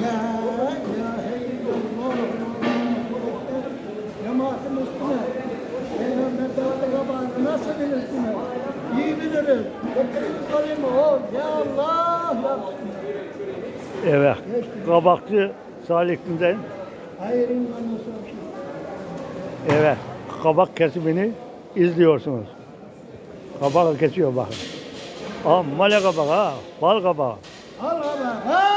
La ilahe illallah. Cemaatin üstüne. Peygamber dağda kabağını nasıl bilirsin? İyi bilirim. Sorayım o. Ya Allah. Evet. Kabakçı Salih'ten Hayır imanı olsun. evet kabak kesimini izliyorsunuz. Kabak kesiyor bakın. Amma ne kabak ha? Bal kabağı. Al baba. Al.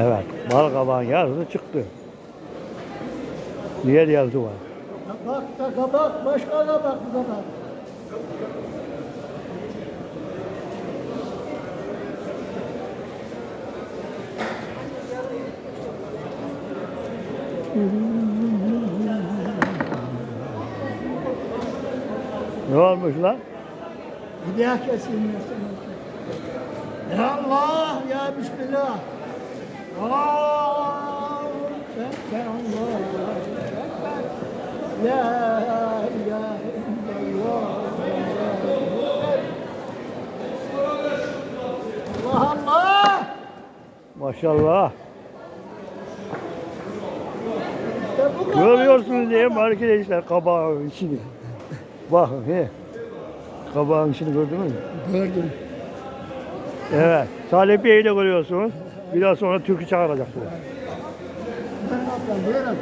Evet. Bal kabağın yarısı çıktı. Diğer yazı var. Kabak da kabak, başka kabak bu kabak. Ne olmuş lan? Hidayah kesilmesin. Ya Allah, ya Bismillah. Maşallah. Görüyorsunuz diye arkadaşlar kabağın içini. Bakın he. Kabağın içini gördünüz mü? Gördüm. Evet. Salih Bey'i de görüyorsunuz. Biraz sonra türkü çağıracak bu. Ben buyurun.